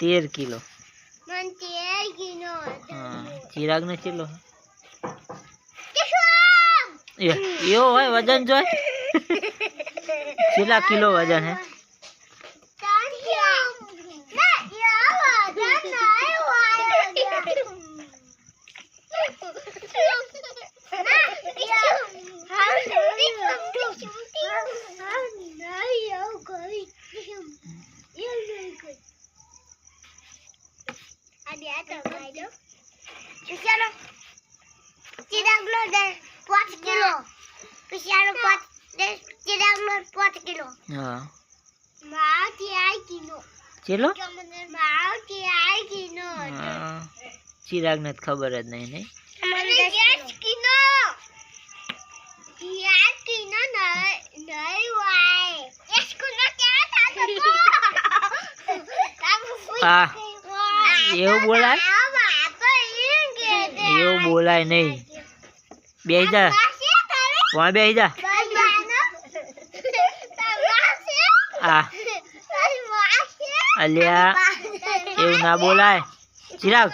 તેર કિલો. ચિરાગ ને કેટલો? એવો હોય વજન જોય? કેટલા કિલો વજન હે? પાંચ કિલો પિયાનો પાંચ ચિરાગનો પાંચ કિલો હા માવથી આઈ કિલો ચેલો માવથી આઈ કિલો હા ચિરાગને તો ખબર જ નહીં નહીં મને એવું બોલાય? એવું બોલાય નહીં. બેહી જા. વાં બેહી જા. આ. અલ્યા, એવું ના બોલાય. ચિરાગ